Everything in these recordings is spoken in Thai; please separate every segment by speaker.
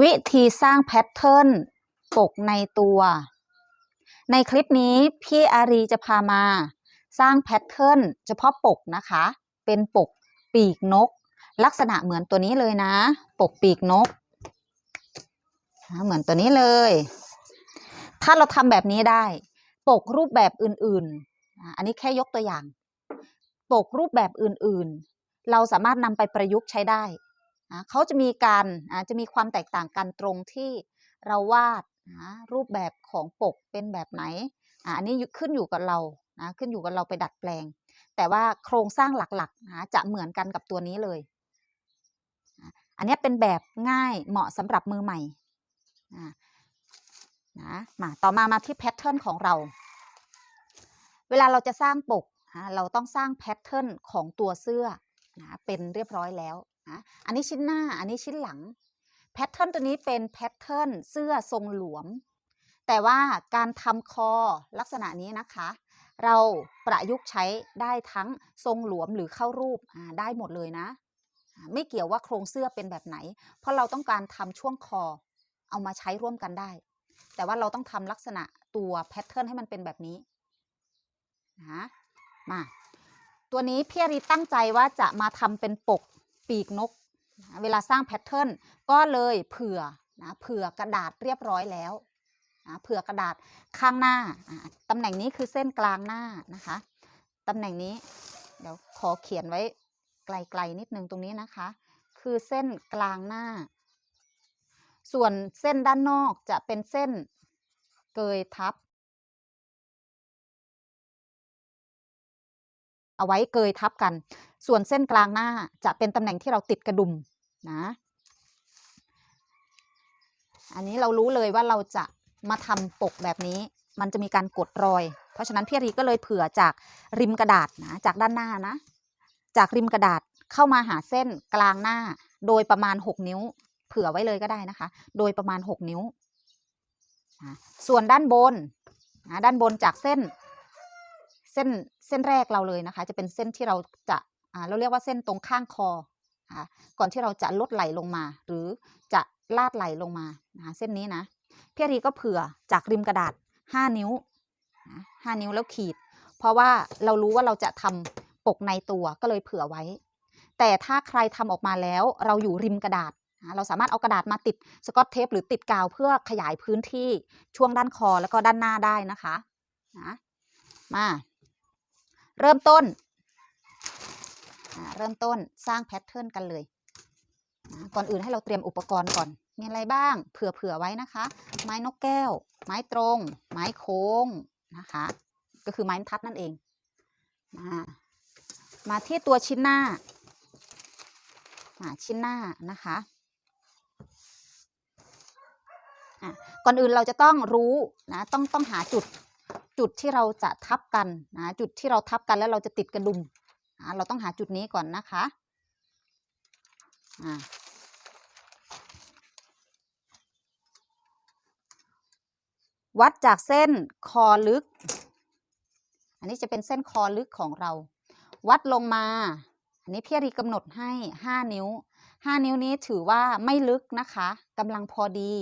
Speaker 1: วิธีสร้างแพทเทิร์นปกในตัว ในคลิปนี้พี่อารีจะพามา สร้างแพทเทิร์นเฉพาะปกนะคะ เป็นปกปีกนก ลักษณะเหมือนตัวนี้เลยนะ ปกปีกนก เหมือนตัวนี้เลย ถ้าเราทำแบบนี้ได้ ปกรูปแบบอื่นๆ อันนี้แค่ยกตัวอย่าง ปกรูปแบบอื่นๆ เราสามารถนำไปประยุกต์ใช้ได้ เขาจะมีการจะมีความแตกต่างกันตรงที่เราวาดนะรูปแบบของปกเป็นแบบไหนอันนี้ขึ้นอยู่กับเรานะขึ้นอยู่กับเราไปดัดแปลง แต่ว่าโครงสร้างหลักๆนะจะเหมือนกันกับตัวนี้เลย อันนี้เป็นแบบง่ายเหมาะสำหรับมือใหม่นะมาต่อมามาที่แพทเทิร์นของเรา เวลาเราจะสร้างปก เราต้องสร้างแพทเทิร์นของตัวเสื้อนะเป็นเรียบร้อยแล้ว นะอันนี้ชิ้นหน้าอันนี้ชิ้นหลังแพทเทิร์นตัวนี้เป็นแพทเทิร์นเสื้อทรงหลวม แต่ว่าการทำคอลักษณะนี้นะคะ เราประยุกต์ใช้ได้ทั้งทรงหลวมหรือเข้ารูปได้หมดเลยนะ ไม่เกี่ยวว่าโครงเสื้อเป็นแบบไหน เพราะเราต้องการทำช่วงคอเอามาใช้ร่วมกันได้ แต่ว่าเราต้องทำลักษณะตัวแพทเทิร์นให้มันเป็นแบบนี้นะมาตัวนี้พี่อรีตั้งใจว่าจะมาทำเป็นปก ปีกนกนะเวลาสร้างแพทเทิร์นก็เลยเผื่อนะเผื่อกระดาษเรียบร้อยแล้วนะเผื่อกระดาษข้างหน้าตำแหน่งนี้คือเส้นกลางหน้านะคะตำแหน่งนี้เดี๋ยวขอเขียนไว้ไกลๆนิดนึงตรงนี้นะคะ คือเส้นกลางหน้า ส่วนเส้นด้านนอกจะเป็นเส้นเกยทับ เอาไว้เกยทับกัน ส่วนเส้นกลางหน้าจะเป็นตำแหน่งที่เราติดกระดุมนะ อันนี้เรารู้เลยว่าเราจะมาทำปกแบบนี้ มันจะมีการกดรอย เพราะฉะนั้นพี่รีก็เลยเผื่อจากริมกระดาษนะจากด้านหน้านะ จากริมกระดาษเข้ามาหาเส้นกลางหน้า โดยประมาณ 6 นิ้ว เผื่อไว้เลยก็ได้นะคะ โดยประมาณ 6 นิ้ว ส่วนด้านบนนะด้านบนจากเส้นเส้นเส้นแรกเราเลยนะคะ จะเป็นเส้นที่เราจะ เราเรียกว่าเส้นตรงข้างคอก่อนที่เราจะลดไหลลงมา หรือจะลาดไหลลงมาเส้นนี้นะพี่รีก็เผื่อจากริมกระดาษ 5 นิ้ว5นิ้วแล้วขีด เพราะว่าเรารู้ว่าเราจะทำปกในตัวก็เลยเผื่อไว้ แต่ถ้าใครทำออกมาแล้วเราอยู่ริมกระดาษเราสามารถเอากระดาษมาติดสกอตเทปหรือติดกาวเพื่อขยายพื้นที่ช่วงด้านคอแล้วก็ด้านหน้าได้นะคะนะมาเริ่มต้น เริ่มต้นสร้างแพทเทิร์นกันเลย ก่อนอื่นให้เราเตรียมอุปกรณ์ก่อน มีอะไรบ้าง เผื่อๆไว้นะคะ ไม้นกแก้ว ไม้ตรง ไม้โค้งนะคะ ก็คือไม้ทัดนั่นเอง มามาที่ตัวชิ้นหน้าาชิ้นหน้านะคะก่อนอื่นเราจะต้องรู้นะต้องต้องหาจุดจุดที่เราจะทับกันนะจุดที่เราทับกันแล้วเราจะติดกระดุม เราต้องหาจุดนี้ก่อนนะคะอ่าวัดจากเส้นคอลึก อันนี้จะเป็นเส้นคอลึกของเรา วัดลงมา อันนี้พี่รีกำหนดให้ 5 นิ้ว 5 นิ้วนี้ถือว่าไม่ลึกนะคะกำลังพอดี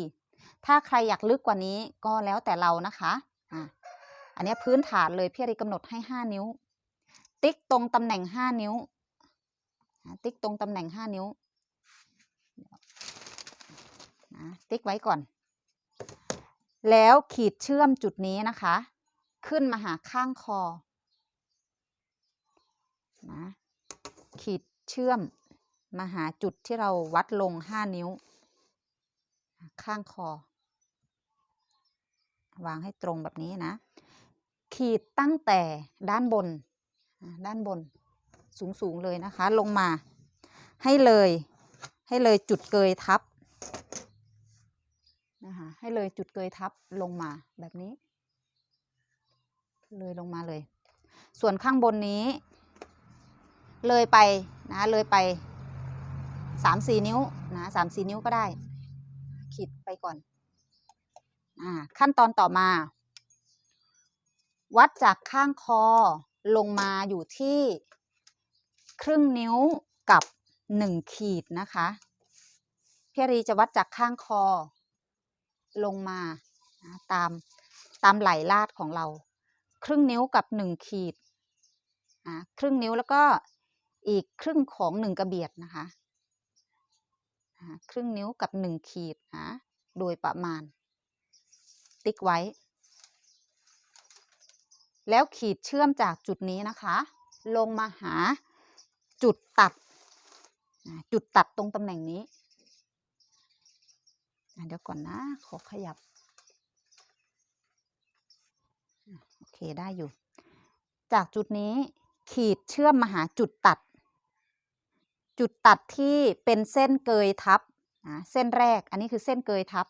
Speaker 1: ถ้าใครอยากลึกกว่านี้ก็แล้วแต่เรานะคะ อ่าอันนี้พื้นฐานเลยพี่รีกำหนดให้ 5 นิ้ว ติ๊กตรงตำแหน่ง5นิ้ว ติ๊กตรงตำแหน่ง5นิ้วนะติ๊กไว้ก่อน แล้วขีดเชื่อมจุดนี้นะคะ ขึ้นมาหาข้างคอนะขีดเชื่อมมาหาจุดที่เราวัดลง5นิ้ว ข้างคอ วางให้ตรงแบบนี้นะ ขีดตั้งแต่ด้านบน ด้านบนสูงๆเลยนะคะ ลงมา ให้เลย ให้เลยจุดเกยทับนะคะให้เลยจุดเกยทับลงมาแบบนี้ เลยลงมาเลย ส่วนข้างบนนี้ เลยไปนะเลยไปสามสี่นิ้วนะสามสี่นิ้วก็ได้ ขีดไปก่อนอ่าขั้นตอนต่อมา วัดจากข้างคอ ลงมาอยู่ที่ครึ่งนิ้วกับหนึ่งขีดนะคะพี่รีจะวัดจากข้างคอ ลงมาตามตามไหล่ลาดของเรา ครึ่งนิ้วกับหนึ่งขีดครึ่งนิ้วแล้วก็อีกครึ่งของหนึ่งกระเบียดนะคะครึ่งนิ้วกับหนึ่งขีดนะโดยประมาณ ติ๊กไว้ แล้วขีดเชื่อมจากจุดนี้นะคะ ลงมาหาจุดตัด จุดตัดตรงตำแหน่งนี้เดี๋ยวก่อนนะ ขอขยับ โอเคได้อยู่ จากจุดนี้ขีดเชื่อมมาหาจุดตัด จุดตัดที่เป็นเส้นเกยทับนะเส้นแรกอันนี้คือเส้นเกยทับ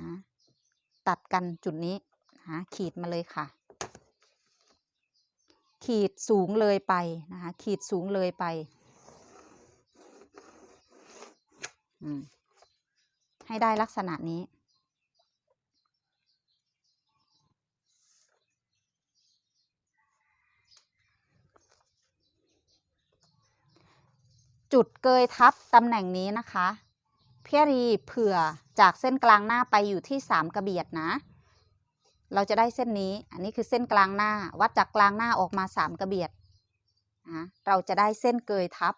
Speaker 1: นะตัดกันจุดนี้นะขีดมาเลยค่ะ ขีดสูงเลยไปนะคะขีดสูงเลยไปให้ได้ลักษณะนี้ จุดเกยทับตำแหน่งนี้นะคะ เพี่อรีเผื่อจากเส้นกลางหน้าไปอยู่ที่3กระเบียดนะ เราจะได้เส้นนี้ อันนี้คือเส้นกลางหน้า วัดจากกลางหน้าออกมา3กระเบียดนะเราจะได้เส้นเกยทับ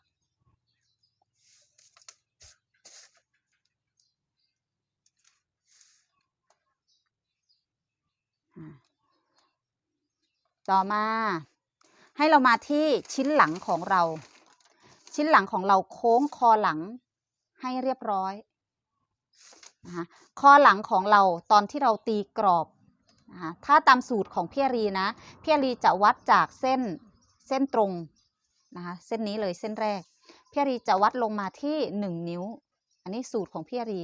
Speaker 1: ต่อมา ให้เรามาที่ชิ้นหลังของเรา ชิ้นหลังของเราโค้งคอหลังให้เรียบร้อยนะคะคอหลังของเราตอนที่เราตีกรอบ นะคะถ้าตามสูตรของพี่รีนะพี่รีจะวัดจากเส้นเส้นตรงนะคะเส้นนี้เลยเส้นแรกพี่รีจะวัดลงมาที่ 1 นิ้ว อันนี้สูตรของพี่รี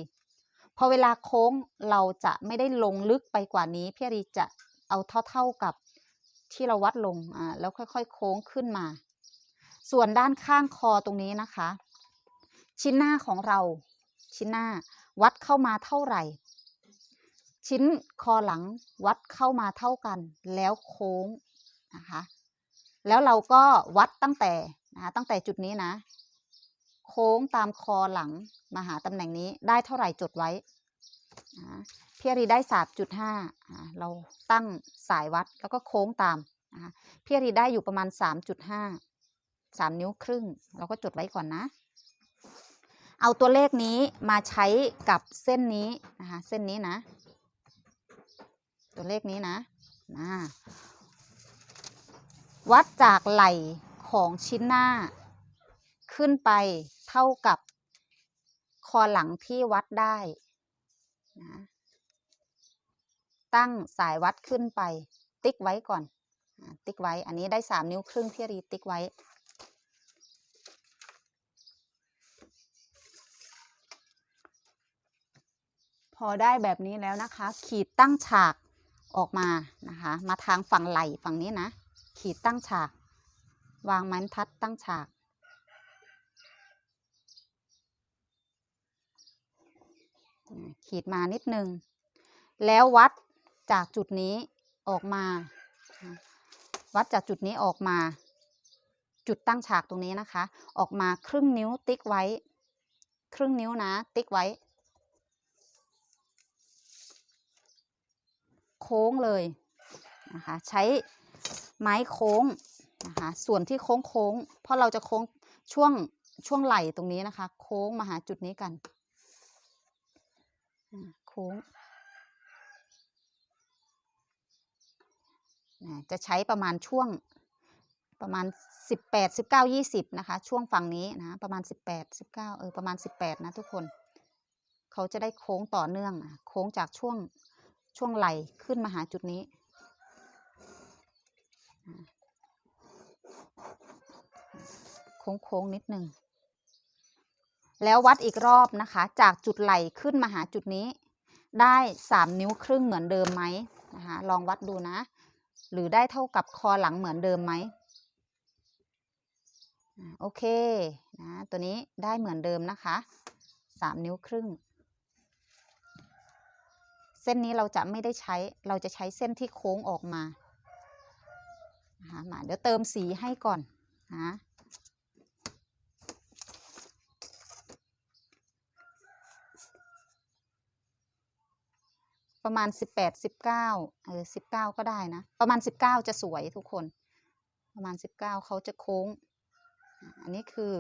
Speaker 1: พอเวลาโค้งเราจะไม่ได้ลงลึกไปกว่านี้พี่รีจะเอาเท่าๆกับที่เราวัดลงอ่าแล้วค่อยๆ โค้งขึ้นมา ส่วนด้านข้างคอตรงนี้นะคะ ชิ้นหน้าของเราชิ้นหน้าวัดเข้ามาเท่าไหร่ ชิ้นคอหลังวัดเข้ามาเท่ากัน แล้วโค้งนะคะ แล้วเราก็วัดตั้งแต่นะคะตั้งแต่จุดนี้นะ โค้งตามคอหลังมาหาตำแหน่งนี้ได้เท่าไหร่จดไว้นะพี่อารีได้สามจุดห้าเราตั้งสายวัดแล้วก็โค้งตามนะะพี่อารีได้อยู่ประมาณสามจุดห้าสามนิ้วครึ่ง เราก็จดไว้ก่อนนะ เอาตัวเลขนี้มาใช้กับเส้นนี้นะคะเส้นนี้นะ ตัวเลขนี้นะนะวัดจากไหล่ของชิ้นหน้า ขึ้นไปเท่ากับคอหลังที่วัดได้นะตั้งสายวัดขึ้นไป ติ๊กไว้ก่อน ติ๊กไว้ อันนี้ได้สามนิ้วครึ่งพี่รีติ๊กไว้ พอได้แบบนี้แล้วนะคะ ขีดตั้งฉาก ออกมานะคะ มาทางฝั่งไหล่ฝั่งนี้นะ ขีดตั้งฉาก วางไม้บรรทัดตั้งฉาก ขีดมานิดนึง แล้ววัดจากจุดนี้ออกมา วัดจากจุดนี้ออกมา จุดตั้งฉากตรงนี้นะคะ ออกมาครึ่งนิ้วติ๊กไว้ ครึ่งนิ้วนะ ติ๊กไว้ โค้งเลยนะคะใช้ไม้โค้งนะคะส่วนที่โค้งโค้งเพราะเราจะโค้งช่วงช่วงไหล่ตรงนี้นะคะ โค้งมาหาจุดนี้กันโค้งจะใช้ประมาณช่วงประมาณ 18 19 20นะคะ ช่วงฝั่งนี้นะประมาณ 18 19เออประมาณ 18 นะทุกคน เขาจะได้โค้งต่อเนื่อง โค้งจากช่วง ช่วงไหล่ขึ้นมาหาจุดนี้ โค้งๆนิดนึงแล้ววัดอีกรอบนะคะ จากจุดไหล่ขึ้นมาหาจุดนี้ ได้สามนิ้วครึ่งเหมือนเดิมไหมนะคะลองวัดดูนะ หรือได้เท่ากับคอหลังเหมือนเดิมไหมโอเคนะตัวนี้ได้เหมือนเดิมนะคะสามนิ้วครึ่ง เส้นนี้เราจะไม่ได้ใช้เราจะใช้เส้นที่โค้งออกมานะมาเดี๋ยวเติมสีให้ก่อนฮะประมาณ 18 19เออ19 ก็ได้นะ ประมาณ 19 จะสวยทุกคน ประมาณ 19เขาจะโค้ง อันนี้คือ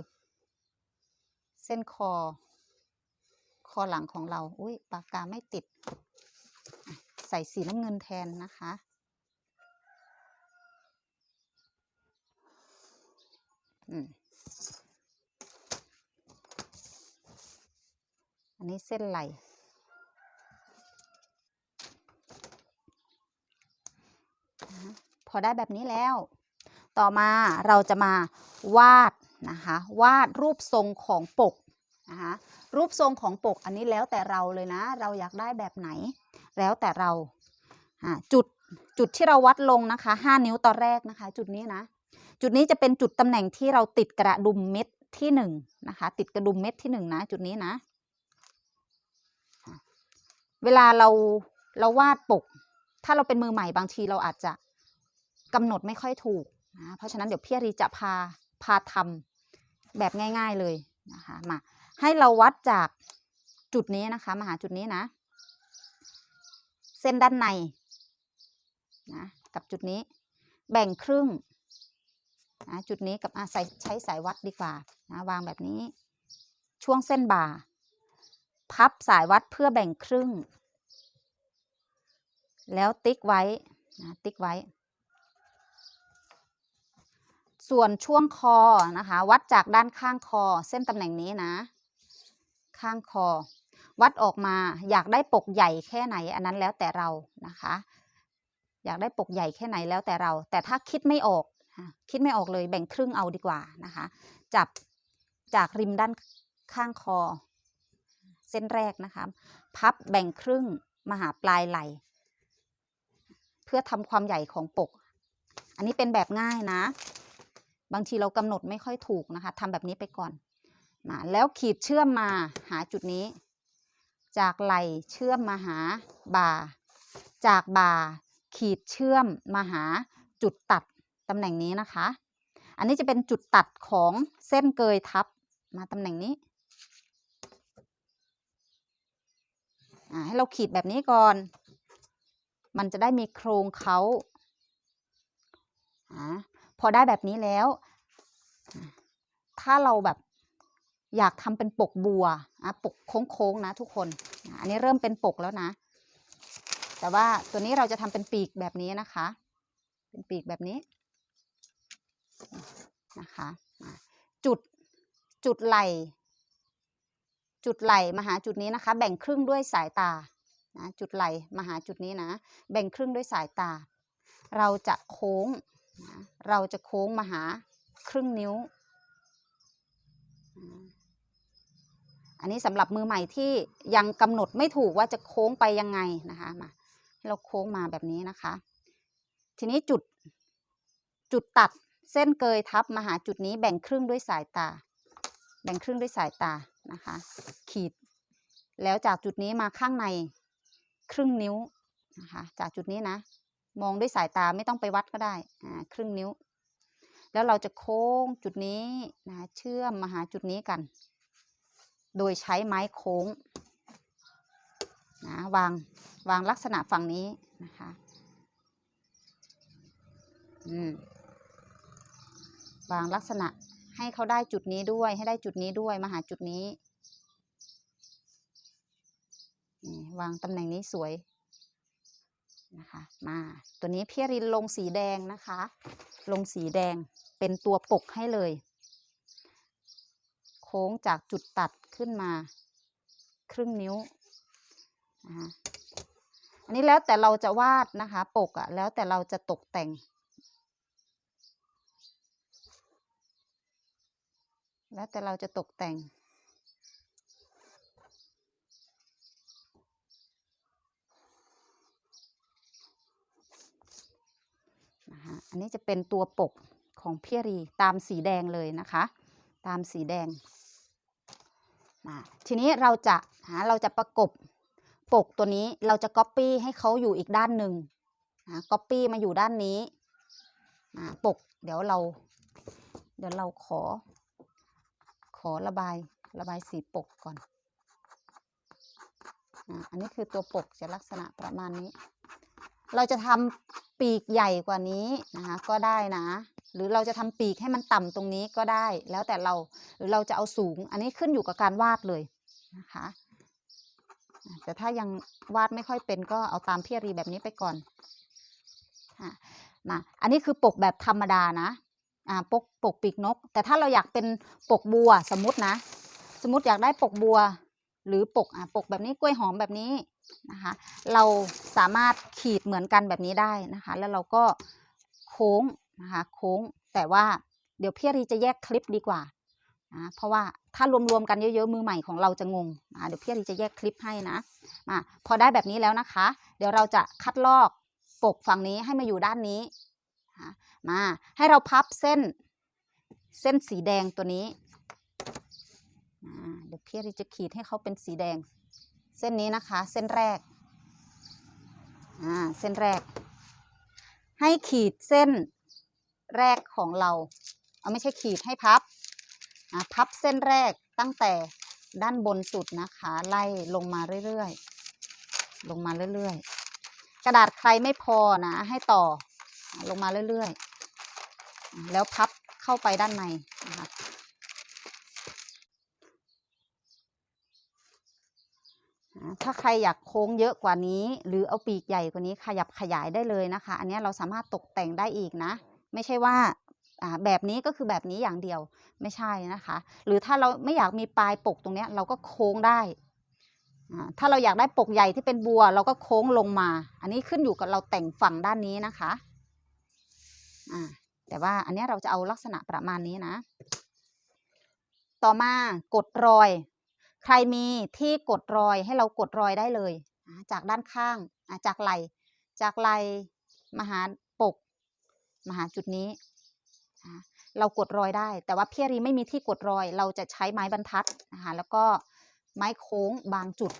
Speaker 1: เส้นคอ คอหลังของเรา อุ้ยปากกาไม่ติด ใส่สีน้ำเงินแทนนะคะอืมอันนี้เส้นไหลพอได้แบบนี้แล้ว ต่อมาเราจะมาวาดนะคะ วาดรูปทรงของปกนะคะ รูปทรงของปกอันนี้แล้วแต่เราเลยนะ เราอยากได้แบบไหน แล้วแต่เราจุดจุดที่เราวัดลงนะคะ 5 นิ้วตอนแรกนะคะ จุดนี้นะ จุดนี้จะเป็นจุดตำแหน่งที่เราติดกระดุมเม็ดที่หนึ่งนะคะ ติดกระดุมเม็ดที่หนึ่งนะจุดนี้นะ เวลาเราเราวาดปก ถ้าเราเป็นมือใหม่บางทีเราอาจจะกำหนดไม่ค่อยถูกนะเพราะฉะนั้นเดี๋ยวพี่รีจะพาพาทำแบบง่าย ๆเลยนะคะมา ให้เราวัดจากจุดนี้นะคะมาหาจุดนี้นะ เส้นด้านในนะกับจุดนี้ แบ่งครึ่งนะจุดนี้กับอะใส่ใช้สายวัดดีกว่านะวางแบบนี้ ช่วงเส้นบ่า พับสายวัดเพื่อแบ่งครึ่ง แล้วติ๊กไว้นะติ๊กไว้ ส่วนช่วงคอนะคะ วัดจากด้านข้างคอเส้นตำแหน่งนี้นะ ข้างคอ วัดออกมาอยากได้ปกใหญ่แค่ไหน อันนั้นแล้วแต่เรานะคะ อยากได้ปกใหญ่แค่ไหนแล้วแต่เรา แต่ถ้าคิดไม่ออกคิดไม่ออกเลยแบ่งครึ่งเอาดีกว่านะคะ จับจากริมด้านข้างคอ เส้นแรกนะคะพับแบ่งครึ่งมาหาปลายไหลเพื่อทำความใหญ่ของปก อันนี้เป็นแบบง่ายนะ บางทีเรากำหนดไม่ค่อยถูกนะคะทำแบบนี้ไปก่อน มาแล้วขีดเชื่อมมาหาจุดนี้ จากไหลเชื่อมมาหาบ่า จากบ่าขีดเชื่อมมาหาจุดตัดตำแหน่งนี้นะคะ อันนี้จะเป็นจุดตัดของเส้นเกยทับมาตำแหน่งนี้ให้เราขีดแบบนี้ก่อน มันจะได้มีโครงเขาอพอได้แบบนี้แล้ว ถ้าเราแบบ อยากทำเป็นปกบัวอะปกโค้งๆนะทุกคนอันนี้เริ่มเป็นปกแล้วนะ แต่ว่าตัวนี้เราจะทำเป็นปีกแบบนี้นะคะ เป็นปีกแบบนี้นะคะจุดจุดไหลจุดไหลมาหาจุดนี้นะคะ แบ่งครึ่งด้วยสายตานะจุดไหลมาหาจุดนี้นะ แบ่งครึ่งด้วยสายตา เราจะโค้งนะเราจะโค้งมาหาครึ่งนิ้ว อันนี้สำหรับมือใหม่ที่ยังกำหนดไม่ถูกว่าจะโค้งไปยังไงนะคะมาให้เราโค้งมาแบบนี้นะคะ ทีนี้จุดจุดตัดเส้นเกยทับมาหาจุดนี้แบ่งครึ่งด้วยสายตา แบ่งครึ่งด้วยสายตานะคะ ขีด แล้วจากจุดนี้มาข้างในครึ่งนิ้วนะคะ จากจุดนี้นะ มองด้วยสายตาไม่ต้องไปวัดก็ได้อ่าครึ่งนิ้ว แล้วเราจะโค้งจุดนี้นะเชื่อมมาหาจุดนี้กัน โดยใช้ไม้โค้งนะวางวางลักษณะฝั่งนี้นะคะอืมวางลักษณะให้เขาได้จุดนี้ด้วย ให้ได้จุดนี้ด้วยมาหาจุดนี้วางตำแหน่งนี้สวยนะคะมาตัวนี้พี่รินลงสีแดงนะคะ ลงสีแดงเป็นตัวปกให้เลย โค้งจากจุดตัดขึ้นมาครึ่งนิ้วนะคะอันนี้แล้วแต่เราจะวาดนะคะปกอะแล้วแต่เราจะตกแต่ง แล้วแต่เราจะตกแต่งนะคะอันนี้จะเป็นตัวปกของเพี่รีตามสีแดงเลยนะคะ ตามสีแดง ทีนี้เราจะหาเราจะประกบปกตัวนี้เราจะก๊อปปี้ให้เขาอยู่อีกด้านหนึ่งนะก๊อปปี้มาอยู่ด้านนี้ปกเดี๋ยวเรา เดี๋ยวเราขอ ขอระบายระบายสีปกก่อนอันนี้คือตัวปกจะลักษณะประมาณนี้ เราจะทำปีกใหญ่กว่านี้นะคะก็ได้นะ หรือเราจะทำปีกให้มันต่ำตรงนี้ก็ได้ แล้วแต่เราหรือเราจะเอาสูง อันนี้ขึ้นอยู่กับการวาดเลยนะคะแต่ถ้ายังวาดไม่ค่อยเป็นก็เอาตามพี่รีแบบนี้ไปก่อนนะอันนี้คือปกแบบธรรมดานะอ่าปกปกปีกนก แต่ถ้าเราอยากเป็นปกบัวสมมตินะ สมมติอยากได้ปกบัว หรือปกอะปกแบบนี้กล้วยหอมแบบนี้นะคะเราสามารถขีดเหมือนกันแบบนี้ได้นะคะ แล้วเราก็โค้ง นะคะโค้งแต่ว่าเดี๋ยวพี่อารีจะแยกคลิปดีกว่านะเพราะว่าถ้ารวมๆกันเยอะๆมือใหม่ของเราจะงงนะเดี๋ยวพี่อารีจะแยกคลิปให้นะมาพอได้แบบนี้แล้วนะคะ เดี๋ยวเราจะคัดลอกปกฝั่งนี้ให้มาอยู่ด้านนี้นะมาให้เราพับเส้นเส้นสีแดงตัวนี้เดี๋ยวพี่อารีจะขีดให้เขาเป็นสีแดง เส้นนี้นะคะ เส้นแรกอ่าเส้นแรก ให้ขีดเส้น แรกของเรา เอาไม่ใช่ขีดให้พับอ่าพับเส้นแรกตั้งแต่ด้านบนสุดนะคะ ไล่ลงมาเรื่อยๆ ลงมาเรื่อยๆ กระดาษใครไม่พอนะ ให้ต่อลงมาเรื่อยๆ แล้วพับเข้าไปด้านในนะคะถ้าใครอยากโค้งเยอะกว่านี้ หรือเอาปีกใหญ่กว่านี้ขยับขยายได้เลยนะคะ อันนี้เราสามารถตกแต่งได้อีกนะ ไม่ใช่ว่าแบบนี้ก็คือแบบนี้อย่างเดียวไม่ใช่นะคะ หรือถ้าเราไม่อยากมีปลายปกตรงนี้เราก็โค้งได้ถ้าเราอยากได้ปกใหญ่ที่เป็นบัว เราก็โค้งลงมา อันนี้ขึ้นอยู่กับเราแต่งฝั่งด้านนี้นะคะแต่ว่าอันนี้เราจะเอาลักษณะประมาณนี้นะ ต่อมากดรอย ใครมีที่กดรอยให้เรากดรอยได้เลย จากด้านข้างจากไหลจากไหลมาหา มาหาจุดนี้ เรากดรอยได้ แต่ว่าเพี่อารีไม่มีที่กดรอย เราจะใช้ไม้บรรทัดนะคะแล้วก็ไม้โค้งบางจุด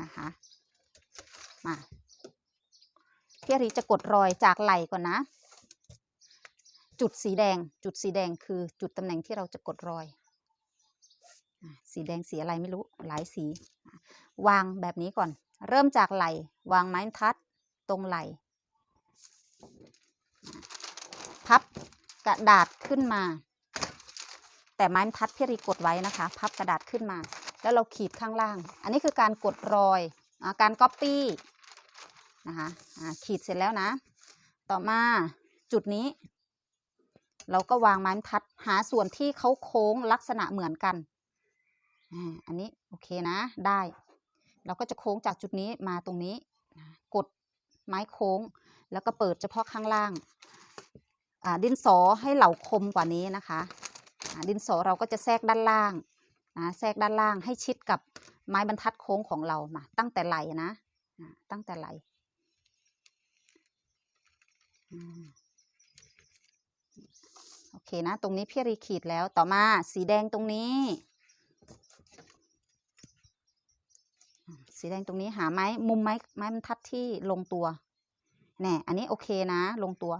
Speaker 1: นะคะมาเพี่อารีจะกดรอยจากไหลก่อนนะ จุดสีแดงจุดสีแดงคือจุดตำแหน่งที่เราจะกดรอย สีแดงสีอะไรไม่รู้หลายสี วางแบบนี้ก่อน เริ่มจากไหลวางไม้บรรทัดตรงไหล พับ กระดาษขึ้นมา แต่ไม้ทัดพี่รีกดไว้นะคะ พับกระดาษขึ้นมา แล้วเราขีดข้างล่าง อันนี้คือการกดรอยอการก๊อปปี้นะคะะขีดเสร็จแล้วนะ ต่อมาจุดนี้ เราก็วางไม้ทัดหาส่วนที่เขาโค้งลักษณะเหมือนกันอันนี้โอเคนะได้ เราก็จะโค้งจากจุดนี้มาตรงนี้ กดไม้โค้ง แล้วก็เปิดเฉพาะข้างล่าง ดินสอให้เหล่าคมกว่านี้นะคะดินสอเราก็จะแทรกด้านล่างนะแทรกด้านล่างให้ชิดกับไม้บรรทัดโค้งของเรามาตั้งแต่ไหลนะตั้งแต่ไหลโอเคนะ ตรงนี้พี่รีขีดแล้วต่อมาสีแดงตรงนี้ สีแดงตรงนี้หาไม้มุมไม้ไม้บรรทัดที่ลงตัวแน่อันนี้โอเคนะ ลงตัว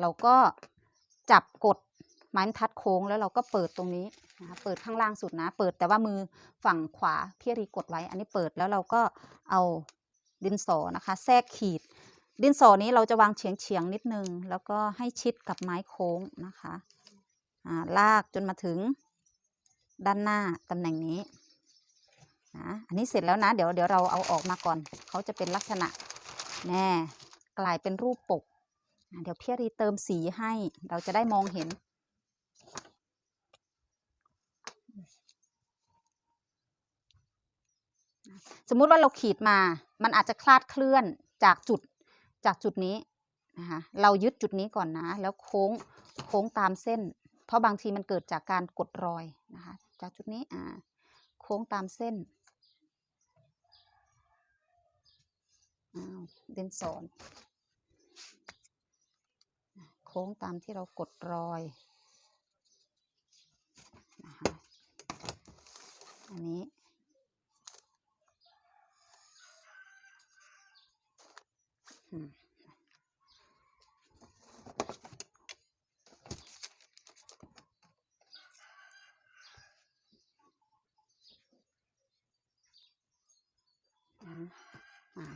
Speaker 1: เราก็จับกดไม้บรรทัดโค้งแล้วเราก็เปิดตรงนี้นะคะเปิดข้างล่างสุดนะ เปิดแต่ว่ามือฝั่งขวาพี่รีกดไว้ อันนี้เปิดแล้วเราก็เอาดินสอนะคะแทรกขีด ดินสอนี้เราจะวางเฉียงเฉียงๆนิดนึง แล้วก็ให้ชิดกับไม้โค้งนะคะาลากจนมาถึงด้านหน้าตำแหน่งนี้นะอันนี้เสร็จแล้วนะ เดี๋ยวเดี๋ยวเราเอาออกมาก่อน เขาจะเป็นลักษณะแน่กลายเป็นรูปปก เดี๋ยวพี่รีเติมสีให้ เราจะได้มองเห็น สมมุติว่าเราขีดมา มันอาจจะคลาดเคลื่อนจากจุดจากจุดนี้นะคะเรายึดจุดนี้ก่อนนะ แล้วโค้งโค้งตามเส้น เพราะบางทีมันเกิดจากการกดรอยนะคะ จากจุดนี้อ่าโค้งตามเส้นอ้าวเดนสอน ค้งตามที่เรากดรอยนะคะอันนี้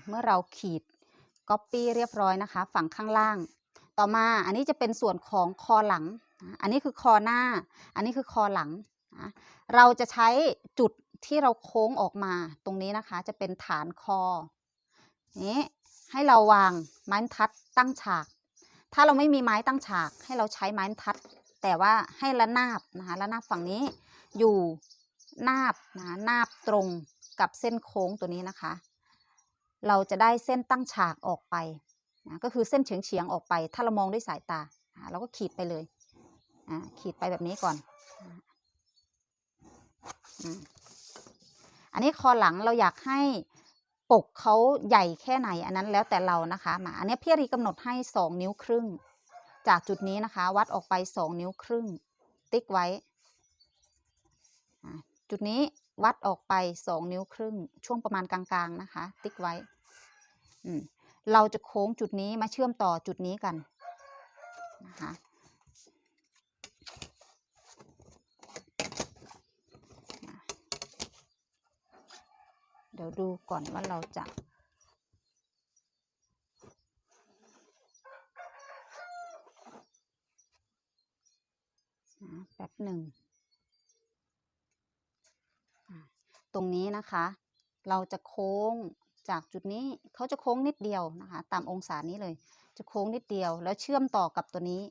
Speaker 1: เมื่อเราขีด Copy เรียบร้อยนะคะ ฝั่งข้างล่าง ต่อมาอันนี้จะเป็นส่วนของคอหลัง อันนี้คือคอหน้า อันนี้คือคอหลัง เราจะใช้จุดที่เราโค้งออกมาตรงนี้นะคะ จะเป็นฐานคอ นี้ให้เราวางไม้ทัดตั้งฉาก ถ้าเราไม่มีไม้ตั้งฉาก ให้เราใช้ไม้ทัด แต่ว่าให้ระนาบนะคะระนาบฝั่งนี้อยู่นาบนะนาบตรงกับเส้นโค้งตัวนี้นะคะ เราจะได้เส้นตั้งฉากออกไป นะก็คือเส้นเฉียงเฉียงๆออกไป ถ้าเรามองด้วยสายตาเราก็ขีดไปเลยขีดไปแบบนี้ก่อน อันนี้คอหลังเราอยากให้ปกเขาใหญ่แค่ไหนอันนั้นแล้วแต่เรานะคะมาอันนี้พี่รีกำหนดให้ 2 นิ้วครึ่ง จากจุดนี้นะคะ วัดออกไป 2 นิ้วครึ่ง ติ๊กไว้ จุดนี้วัดออกไป 2 นิ้วครึ่ง ช่วงประมาณกลางๆนะคะ ติ๊กไว้ อืม เราจะโค้งจุดนี้มาเชื่อมต่อจุดนี้กันนะคะเดี๋ยวดูก่อนว่าเราจะแป๊บหนึ่ง ตรงนี้นะคะ เราจะโค้ง จากจุดนี้เขาจะโค้งนิดเดียวนะคะตามองศานี้เลย จะโค้งนิดเดียว แล้วเชื่อมต่อกับตัวนี้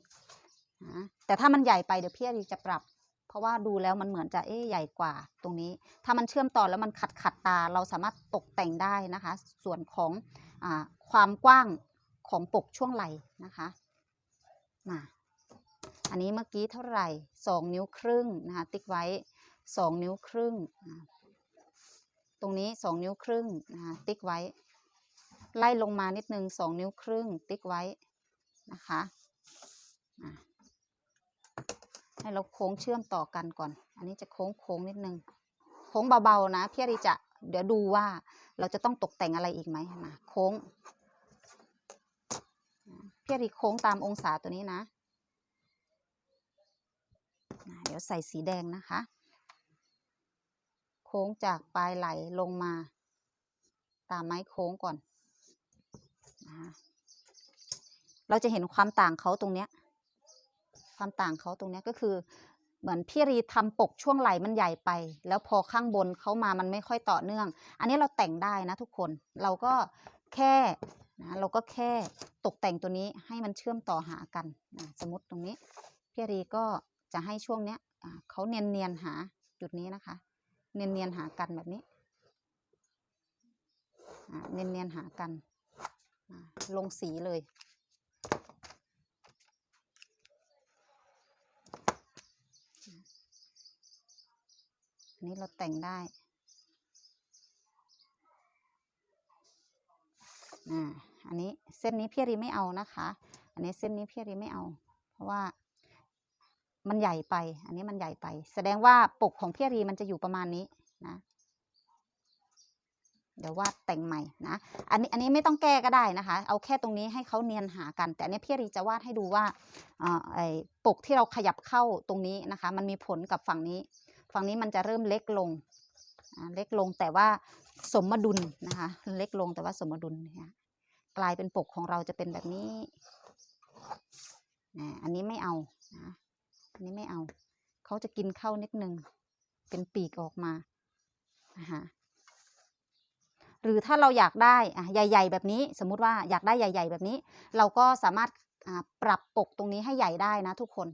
Speaker 1: นะแต่ถ้ามันใหญ่ไปเดี๋ยวพี่อรีจะปรับ เพราะว่าดูแล้วมันเหมือนจะเอ๊ใหญ่กว่าตรงนี้ ถ้ามันเชื่อมต่อแล้วมันขัดขัดตา เราสามารถตกแต่งได้นะคะ ส่วนของอความกว้างของปกช่วงไหล่นะคะมาอันนี้เมื่อกี้เท่าไหร่สองนิ้วครึ่งนะคะ ติ๊กไว้สองนิ้วครึ่ง ตรงนี้สองนิ้วครึ่งนะคะติ๊กไว้ ไล่ลงมานิดนึงสองนิ้วครึ่ง ติ๊กไว้นะคะให้เราโค้งเชื่อมต่อกันก่อน อันนี้จะโค้งโค้งนิดนึง โค้งเบาๆนะพี่อริจะ เดี๋ยวดูว่าเราจะต้องตกแต่งอะไรอีกไหมมาโค้งอะพี่อริโค้งตามองศาตัวนี้นะ เดี๋ยวใส่สีแดงนะคะ โค้งจากปลายไหลลงมา ตามไม้โค้งก่อนนะเราจะเห็นความต่างเขาตรงเนี้ย ความต่างเขาตรงเนี้ยก็คือ เหมือนพี่รีทำปกช่วงไหลมันใหญ่ไป แล้วพอข้างบนเขามามันไม่ค่อยต่อเนื่อง อันนี้เราแต่งได้นะทุกคน เราก็แค่นะเราก็แค่ตกแต่งตัวนี้ให้มันเชื่อมต่อหากันนะสมมติตรงนี้พี่รีก็จะให้ช่วงเนี้ยเขาเนียนเนียนๆหาจุดนี้นะคะ เนียนๆหากันแบบนี้เนียนๆหากันลงสีเลย อันนี้เราแต่งได้อันนี้เส้นนี้พี่รีไม่เอานะคะ อันนี้เส้นนี้พี่รีไม่เอา เพราะว่า มันใหญ่ไป อันนี้มันใหญ่ไป แสดงว่าปกของพี่รีมันจะอยู่ประมาณนี้นะ เดี๋ยววาดแต่งใหม่นะ อันนี้อันนี้ไม่ต้องแก้ก็ได้นะคะ เอาแค่ตรงนี้ให้เขาเนียนหากัน แต่อันนี้พี่รีจะวาดให้ดูว่าอไอ้ปกที่เราขยับเข้าตรงนี้นะคะ มันมีผลกับฝั่งนี้ ฝั่งนี้มันจะเริ่มเล็กลง เล็กลงแต่ว่าสมดุลนะคะ เล็กลงแต่ว่าสมดุลเนี่ยกลายเป็นปกของเราจะเป็นแบบนี้ อันนี้ไม่เอานะ อันนี้ไม่เอา เขาจะกินเข้านิดนึง เป็นปีกออกมานะคะหรือถ้าเราอยากได้ใหญ่ ๆ แบบนี้ สมมุติว่าอยากได้ใหญ่ ๆ แบบนี้ เราก็สามารถปรับปกตรงนี้ให้ใหญ่ได้นะทุกคน